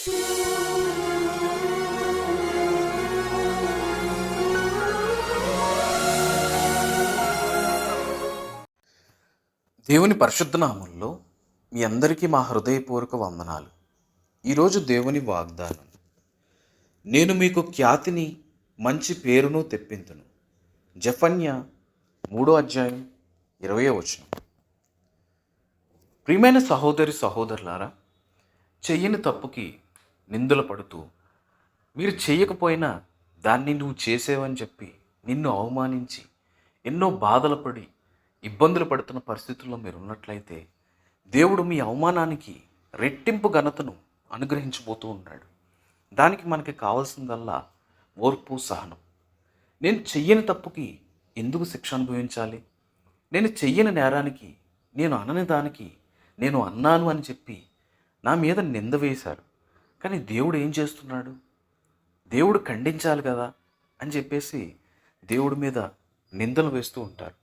దేవుని పరిశుద్ధ నామంలో మీ అందరికీ మా హృదయపూర్వక వందనాలు. ఈరోజు దేవుని వాగ్దానం నేను మీకు ఖ్యాతిని మంచి పేరును తెప్పింతును. జఫన్య మూడో అధ్యాయం ఇరవయో వచనం. ప్రియమైన సహోదరి సహోదరులారా చెయ్యని తప్పుకి నిందలు పడుతూ మీరు చేయకపోయినా దాన్ని నువ్వు చేసేవని చెప్పి నిన్ను అవమానించి ఎన్నో బాధలు పడి ఇబ్బందులు పడుతున్న పరిస్థితుల్లో మీరు ఉన్నట్లయితే దేవుడు మీ అవమానానికి రెట్టింపు ఘనతను అనుగ్రహించబోతూ ఉన్నాడు. దానికి మనకి కావాల్సిందల్లా ఓర్పు సహనం. నేను చెయ్యని తప్పుకి ఎందుకు శిక్ష అనుభవించాలి? నేను చెయ్యని నేరానికి నేను అనని దానికి నేను అన్నాను అని చెప్పి నా మీద నింద వేశారు. కానీ దేవుడు ఏం చేస్తున్నాడు? దేవుడు ఖండించాలి కదా అని చెప్పేసి దేవుడి మీద నిందలు వేస్తూ ఉంటారు.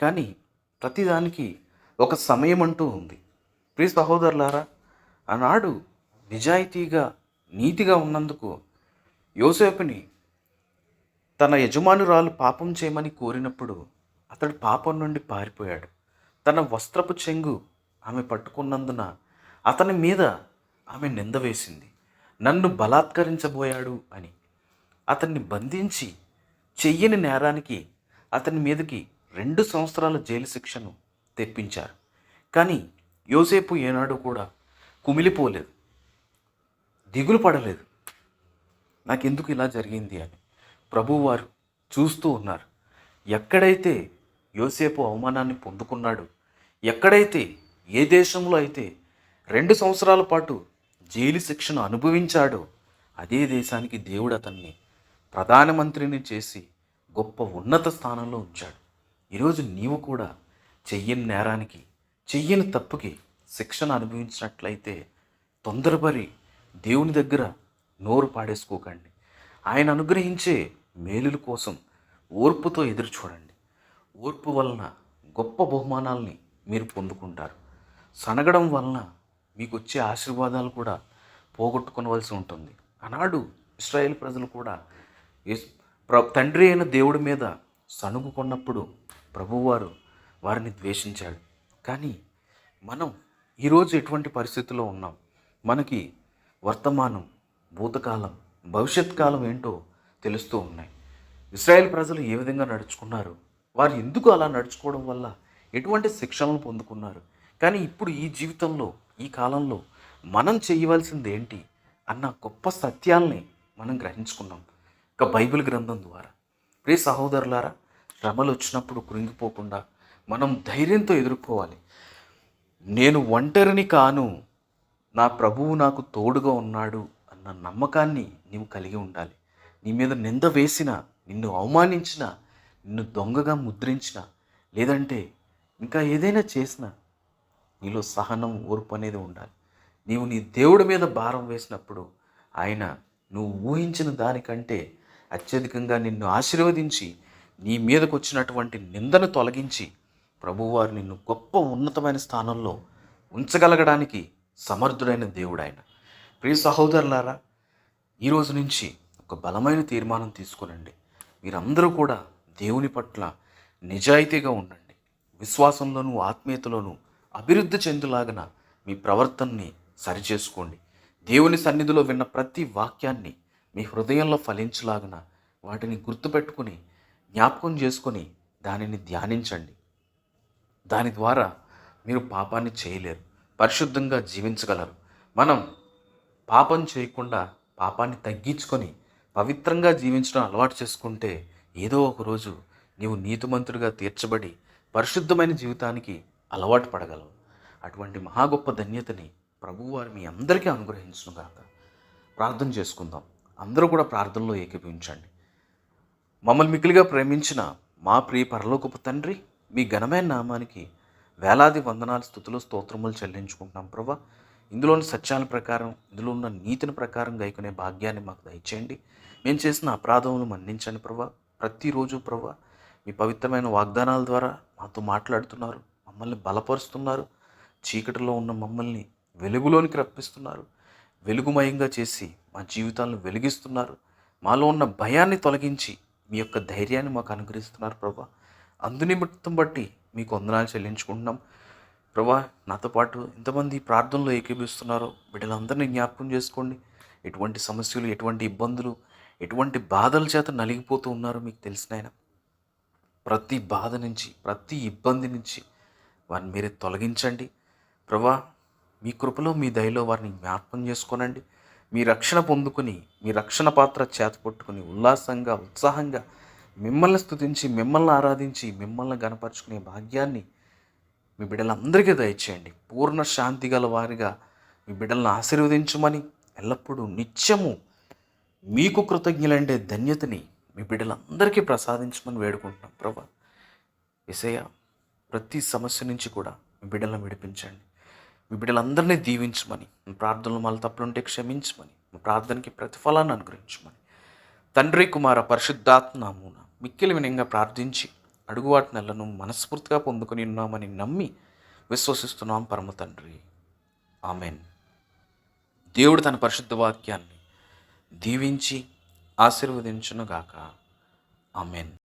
కానీ ప్రతిదానికి ఒక సమయం అంటూ ఉంది. ప్రియ సహోదరులారా ఆనాడు నిజాయితీగా నీతిగా ఉన్నందుకు యోసేపుని తన యజమానురాలు పాపం చేయమని కోరినప్పుడు అతడు పాపం నుండి పారిపోయాడు. తన వస్త్రపు చెంగు ఆమె పట్టుకున్నందున అతని మీద ఆమె నింద వేసింది. నన్ను బలాత్కరించబోయాడు అని. అతన్ని బంధించి చెయ్యని నేరానికి అతని మీదకి రెండు సంవత్సరాల జైలు శిక్షను తెప్పించారు. కానీ యోసేపు ఏనాడు కూడా కుమిలిపోలేదు. దిగులు పడలేదు. నాకెందుకు ఇలా జరిగింది అని ప్రభువారు చూస్తూ ఉన్నారు. ఎక్కడైతే యోసేపు అవమానాన్ని పొందుకున్నాడు ఎక్కడైతే ఏ దేశంలో అయితే రెండు సంవత్సరాల పాటు జైలు శిక్షను అనుభవించాడో. అదే దేశానికి దేవుడు అతన్ని ప్రధానమంత్రిని చేసి గొప్ప ఉన్నత స్థానంలో ఉంచాడు. ఈరోజు నీవు కూడా చెయ్యని నేరానికి చెయ్యని తప్పుకి శిక్షను అనుభవించినట్లయితే తొందరపడి దేవుని దగ్గర నోరు పాడేసుకోకండి. ఆయన అనుగ్రహించే మేలుల కోసం ఓర్పుతో ఎదురు చూడండి. ఓర్పు వలన గొప్ప బహుమానాల్ని మీరు పొందుకుంటారు. సనగడం వలన మీకు వచ్చే ఆశీర్వాదాలు కూడా పోగొట్టుకోవలసి ఉంటుంది. ఆనాడు ఇస్రాయేల్ ప్రజలు కూడా ప్ర- తండ్రి అయిన దేవుడి మీద సణుగుకున్నప్పుడు ప్రభువారు వారిని ద్వేషించాడు. కానీ మనం ఈరోజు ఎటువంటి పరిస్థితిలో ఉన్నాం? మనకి వర్తమానం భూతకాలం భవిష్యత్ కాలం ఏంటో తెలుస్తూ ఉన్నాయి. ఇస్రాయేల్ ప్రజలు ఏ విధంగా నడుచుకున్నారు? వారు ఎందుకు అలా నడుచుకోవడం వల్ల ఎటువంటి శిక్షణలు పొందుకున్నారు? కానీ ఇప్పుడు ఈ జీవితంలో ఈ కాలంలో మనం చేయవలసింది ఏంటి అన్న గొప్ప సత్యాల్ని మనం గ్రహించుకున్నాం. ఇక బైబిల్ గ్రంథం ద్వారా. ప్రియ సహోదరులారా శ్రమలు వచ్చినప్పుడు కృంగిపోకుండా మనం ధైర్యంతో ఎదుర్కోవాలి. నేను ఒంటరిని కాను నా ప్రభువు నాకు తోడుగా ఉన్నాడు అన్న నమ్మకాన్ని నీవు కలిగి ఉండాలి. నీ మీద నింద వేసిన నిన్ను అవమానించిన నిన్ను దొంగగా ముద్రించిన లేదంటే ఇంకా ఏదైనా చేసినా నీలో సహనం ఓర్పు అనేది ఉండాలి. నీవు నీ దేవుడి మీద భారం వేసినప్పుడు ఆయన నువ్వు ఊహించిన దానికంటే అత్యధికంగా నిన్ను ఆశీర్వదించి నీ మీదకు వచ్చినటువంటి నిందను తొలగించి ప్రభువారు నిన్ను గొప్ప ఉన్నతమైన స్థానంలో ఉంచగలగడానికి సమర్థుడైన దేవుడు ఆయన ప్రియ సహోదరులారా ఈ రోజు నుంచి ఒక బలమైన తీర్మానం తీసుకునండి. మీరందరూ కూడా దేవుని పట్ల నిజాయితీగా ఉండండి. విశ్వాసంలోనూ ఆత్మీయతలోనూ అభివృద్ధి చెందులాగన మీ ప్రవర్తనని సరిచేసుకోండి. దేవుని సన్నిధిలో విన్న ప్రతి వాక్యాన్ని మీ హృదయంలో ఫలించలాగన వాటిని గుర్తుపెట్టుకుని జ్ఞాపకం చేసుకొని దానిని ధ్యానించండి. దాని ద్వారా మీరు పాపాన్ని చేయలేరు పరిశుద్ధంగా జీవించగలరు. మనం పాపం చేయకుండా పాపాన్ని తగ్గించుకొని పవిత్రంగా జీవించడం అలవాటు చేసుకుంటే ఏదో ఒక రోజు నీవు నీతిమంతుడిగా తీర్చబడి పరిశుద్ధమైన జీవితానికి అలవాటు పడగలవు. అటువంటి మహా గొప్ప ధన్యతని ప్రభువారు మీ అందరికీ అనుగ్రహించునుగాక ప్రార్థన చేసుకుందాం. అందరూ కూడా ప్రార్థనలో ఏకీభవించండి. మమ్మల్ని మిక్కిలిగా ప్రేమించిన మా ప్రియ పరలోకపు తండ్రి మీ ఘనమైన నామానికి వేలాది వందనాలు స్థుతులు స్తోత్రములు చెల్లించుకుంటున్నాం ప్రభా. ఇందులోని సత్యాల ప్రకారం ఇందులో ఉన్న నీతిని ప్రకారం గైకునే భాగ్యాన్ని మాకు దయచేయండి. మేము చేసిన అపరాధములు మన్నించండి ప్రభా. ప్రతిరోజు ప్రభా మీ పవిత్రమైన వాగ్దానాల ద్వారా మాతో మాట్లాడుతున్నారు. మమ్మల్ని బలపరుస్తున్నారు. చీకటిలో ఉన్న మమ్మల్ని వెలుగులోనికి రప్పిస్తున్నారు. వెలుగుమయంగా చేసి మా జీవితాలను వెలిగిస్తున్నారు. మాలో ఉన్న భయాన్ని తొలగించి మీ యొక్క ధైర్యాన్ని మాకు అనుగ్రహిస్తున్నారు ప్రభా. అందునిమిత్తం బట్టి మీకు వందనాలు చెల్లించుకుంటున్నాం. ప్రభా నాతో పాటు ఎంతమంది ప్రార్థనలో ఏకీభిస్తున్నారో బిడ్డలందరినీ జ్ఞాపకం చేసుకోండి. ఎటువంటి సమస్యలు ఎటువంటి ఇబ్బందులు ఎటువంటి బాధల చేత నలిగిపోతూ ఉన్నారో మీకు తెలిసినాయన. ప్రతి బాధ నుంచి ప్రతి ఇబ్బంది నుంచి వారిని మీరే తొలగించండి. ప్రభా మీ కృపలో మీ దయలో వారిని జ్ఞాపకం చేసుకోనండి. మీ రక్షణ పొందుకొని మీ రక్షణ పాత్ర చేతపట్టుకుని ఉల్లాసంగా ఉత్సాహంగా మిమ్మల్ని స్థుతించి మిమ్మల్ని ఆరాధించి మిమ్మల్ని గనపరుచుకునే భాగ్యాన్ని మీ బిడ్డలందరికీ దయచేయండి. పూర్ణ శాంతి గల వారిగా మీ బిడ్డలను ఆశీర్వదించమని ఎల్లప్పుడూ నిత్యము మీకు కృతజ్ఞులండే ధన్యతని మీ బిడ్డలందరికీ ప్రసాదించమని వేడుకుంటున్నాం. ప్రభా విషయ ప్రతి సమస్య నుంచి కూడా బిడ్డలను విడిపించండి. మీ బిడ్డలందరినీ దీవించమని ప్రార్థనలు మళ్ళీ తప్పులుంటే క్షమించమని మీ ప్రార్థనకి ప్రతిఫలాన్ని అనుగ్రహించమని. తండ్రి కుమార పరిశుద్ధాత్మ మిక్కిలి వినంగా ప్రార్థించి అడుగువాటి నెలను మనస్ఫూర్తిగా పొందుకొని ఉన్నామని నమ్మి విశ్వసిస్తున్నాం పరమ తండ్రి. ఆమెన్. దేవుడు తన పరిశుద్ధ వాక్యాన్ని దీవించి ఆశీర్వదించునుగాక. ఆమెన్.